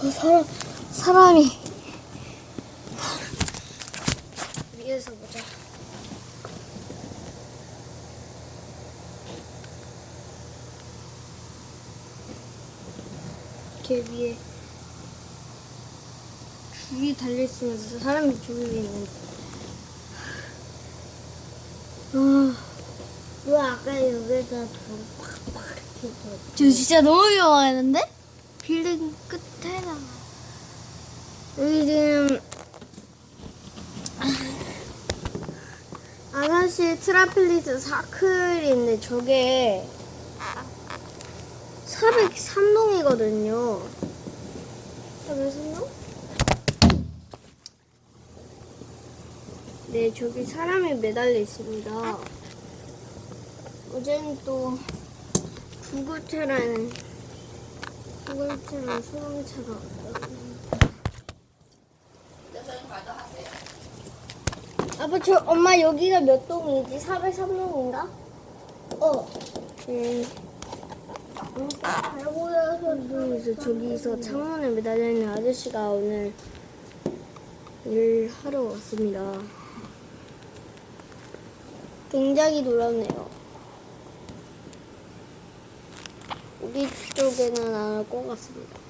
그 사람 사람이 위에서 보자. 이렇게 위에 줄이 달려 있으면서 사람이 줄이 있는데. 아, 왜 아까 여기다 돈 팍팍 이렇게 줘? 저 진짜 너무 위험하겠는데? 빌딩 끝에다. 여기 지금 아가씨 트라필리스 사클인데 저게 403동이거든요. 403동? 네, 저기 사람이 매달려 있습니다. 어제는 또 구급차라는 구급차랑 소방차가 저 엄마 여기가 몇 동이지? 403동인가? 어. 네. 잘 보여서 저기서 창문에 매달려 있는 아저씨가 오늘 일하러 왔습니다. 굉장히 놀랍네요. 여기 쪽에는 안올것 같습니다.